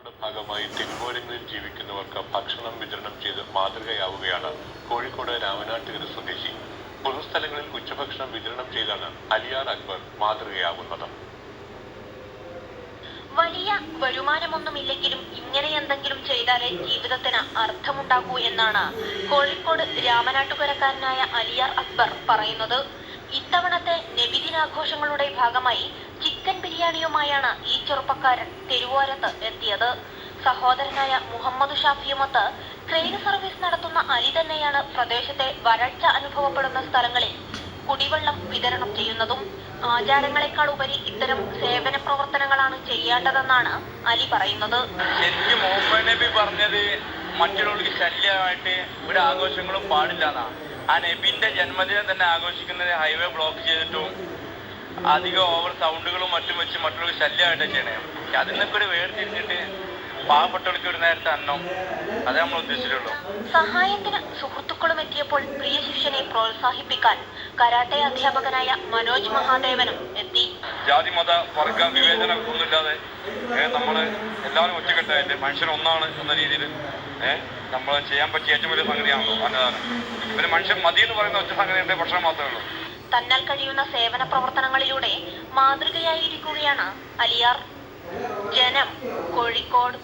പ്രവർത്തനങ്ങളുടെ ഭാഗമായി തെരുവോരങ്ങളിൽ ജീവിക്കുന്നവർക്ക് ഭക്ഷണം വിതരണം ചെയ്ത് മാതൃകയാവുകയാണ് കോഴിക്കോട് രാമനാട്ടുകര സ്വദേശി. പൊതുസ്ഥലങ്ങളിൽ ഉച്ചഭക്ഷണം വിതരണം ചെയ്താണ് അലിയാർ അക്ബർ മാതൃകയാവുന്നത്. വലിയ വരുമാനമൊന്നുമില്ലെങ്കിലും ഇങ്ങനെ എന്തെങ്കിലും ചെയ്താലേ ജീവിതത്തിന് അർത്ഥമുണ്ടാകൂ എന്നാണ് കോഴിക്കോട് രാമനാട്ടുകരക്കാരനായ അലിയാർ അക്ബർ പറയുന്നത്. ഇത്തവണത്തെ നബിദിനാഘോഷങ്ങളുടെ ഭാഗമായി ചിക്കൻ ബിരിയാണിയുമായാണ് ഈ ചെറുപ്പക്കാരൻ തെരുവോരത്ത് എത്തിയത്. സഹോദരനായ മുഹമ്മദ് ഷാഫിയുമൊത്ത് ട്രെയിൻ സർവീസ് നടത്തുന്ന അലി തന്നെയാണ് പ്രദേശത്തെ വരൾച്ച അനുഭവപ്പെടുന്ന സ്ഥലങ്ങളിൽ കുടിവെള്ളം വിതരണം ചെയ്യുന്നതും ആചാരങ്ങളെക്കാൾ ഉപരി ഇത്തരം സേവന പ്രവർത്തനങ്ങളാണ് ചെയ്യേണ്ടതെന്നാണ് അലി പറയുന്നത്. ശരിക്കും നബി മറ്റുള്ളവർക്ക് ശല്യമായിട്ട് ഒരു ആഘോഷങ്ങളും പാടില്ല എന്നാണ്. ആ നബിന്റെ ജന്മദിനം തന്നെ ആഘോഷിക്കുന്നത് ഹൈവേ ബ്ലോക്ക് ചെയ്തിട്ടും അധികം ഓവർ സൗണ്ടുകളും മറ്റും വെച്ച് മറ്റുള്ളവർ ശല്യമായിട്ട് ചെയ്യണേ. അതിൽ നിന്നൊക്കെ ഒരു വേർതിരിഞ്ഞിട്ട് പാവപ്പെട്ടവർക്ക് ഒരു നേരത്തെ അന്നം. അതേ നമ്മൾ ഉദ്ദേശിച്ചിട്ടുള്ളൂ. സഹായത്തിന് സുഹൃത്തുക്കളും എത്തിയപ്പോൾ പ്രിയ ശിഷ്യനെ പ്രോത്സാഹിപ്പിക്കാൻ കരാട്ടെ അധ്യാപകനായ മനോജ് മഹാദേവനും എത്തി. ജാതി മത വർഗ വിവേചനം ഒന്നുമില്ലാതെ നമ്മൾ എല്ലാവരും ഒറ്റക്കെട്ടായിട്ട് മനുഷ്യൻ ഒന്നാണ് എന്ന രീതിയിൽ നമ്മൾ ചെയ്യാൻ പറ്റിയ ഏറ്റവും വലിയ സംഗതിയാണല്ലോ അന്നദാനം. പിന്നെ മനുഷ്യൻ മതി എന്ന് പറയുന്ന ഒറ്റ സംഗതിയുടെ ഭക്ഷണം മാത്രമേ ഉള്ളൂ. തന്നാൽ കഴിയുന്ന സേവന പ്രവർത്തനങ്ങളിലൂടെ മാതൃകയായിരിക്കുകയാണ് അലിയാർ. ജനം കോഴിക്കോട്.